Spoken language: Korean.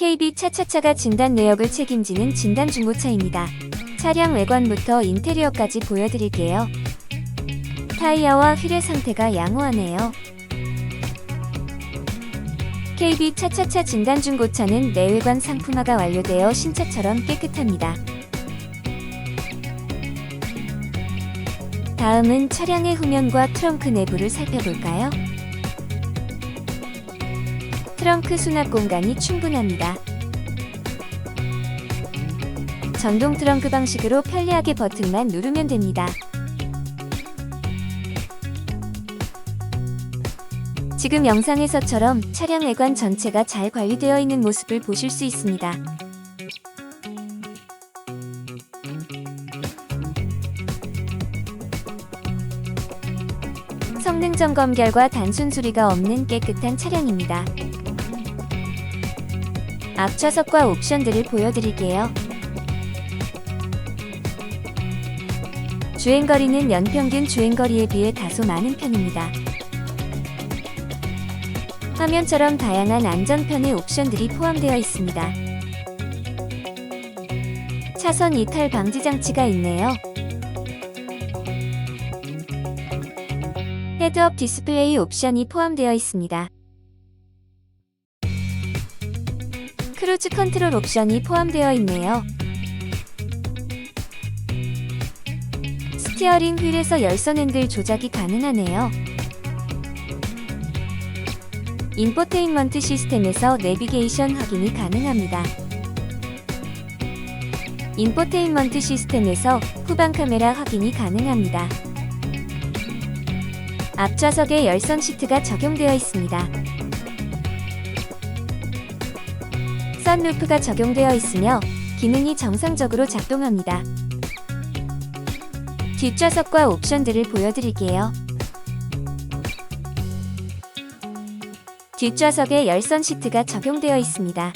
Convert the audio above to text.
KB 차차차가 진단 내역을 책임지는 진단 중고차입니다. 차량 외관부터 인테리어까지 보여드릴게요. 타이어와 휠의 상태가 양호하네요. KB 차차차 진단 중고차는 내외관 상품화가 완료되어 신차처럼 깨끗합니다. 다음은 차량의 후면과 트렁크 내부를 살펴볼까요? 트렁크 수납 공간이 충분합니다. 전동 트렁크 방식으로 편리하게 버튼만 누르면 됩니다. 지금 영상에서처럼 차량 외관 전체가 잘 관리되어 있는 모습을 보실 수 있습니다. 성능 점검 결과 단순 수리가 없는 깨끗한 차량입니다. 앞좌석과 옵션들을 보여드릴게요. 주행거리는 연평균 주행거리에 비해 다소 많은 편입니다. 화면처럼 다양한 안전편의 옵션들이 포함되어 있습니다. 차선 이탈 방지 장치가 있네요. 헤드업 디스플레이 옵션이 포함되어 있습니다. 크루즈 컨트롤 옵션이 포함되어 있네요. 스티어링 휠에서 열선 핸들 조작이 가능하네요. 인포테인먼트 시스템에서 내비게이션 확인이 가능합니다. 인포테인먼트 시스템에서 후방 카메라 확인이 가능합니다. 앞좌석에 열선 시트가 적용되어 있습니다. 선루프가 적용되어 있으며 기능이 정상적으로 작동합니다. 뒷좌석과 옵션들을 보여드릴게요. 뒷좌석에 열선 시트가 적용되어 있습니다.